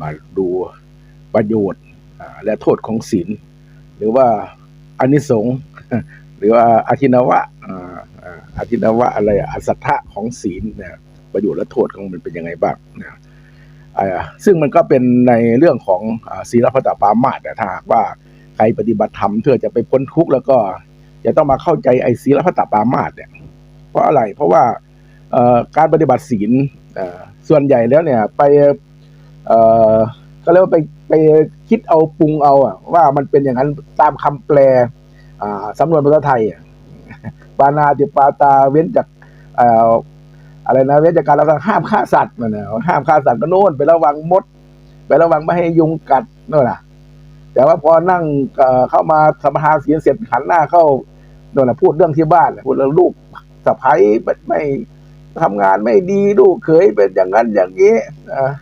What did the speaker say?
มาดูประโยชน์และโทษของศีลหรือว่าอานิสงส์หรือว่าอาทินวะอาทินวะอะไรอสัทธะของศีลเนี่ยประโยชน์และโทษของมันเป็นยังไงบ้างนะซึ่งมันก็เป็นในเรื่องของศีลพัตตปามาสถ้าหากว่าใครปฏิบัติธรรมเพื่อจะไปพ้นทุกข์แล้วก็จะต้องมาเข้าใจไอ้ศีลพัตตปามาสเนี่ยเพราะอะไรเพราะว่าการปฏิบัติศีลส่วนใหญ่แล้วเนี่ยไป เอ่อก็เรียกว่าไปไปคิดเอาปรุงเอาอะว่ามันเป็นอย่างนั้นตามคำแปลอ่าสำนวนภาษาไทยอะปานาติปาตาเว้นจากเอ่ออะไรนะเว้นจากการเราห้ามฆ่าสัตว์มันนะห้ามฆ่าสัตว์ก็โน่นไประวังมด ไประวังไม่ให้ยุงกัดโน่นน่ะ แต่ว่าพอนั่งเข้ามาสมาทานศีลเสร็จหันหน้าเข้าโน่นน่ะพูดเรื่องที่บ้านพูดเรื่องลูกสะพ้ายไม่ไม่ทำงานไม่ดีลูกเขยเป็นอย่างนั้นอย่างนี้อ่า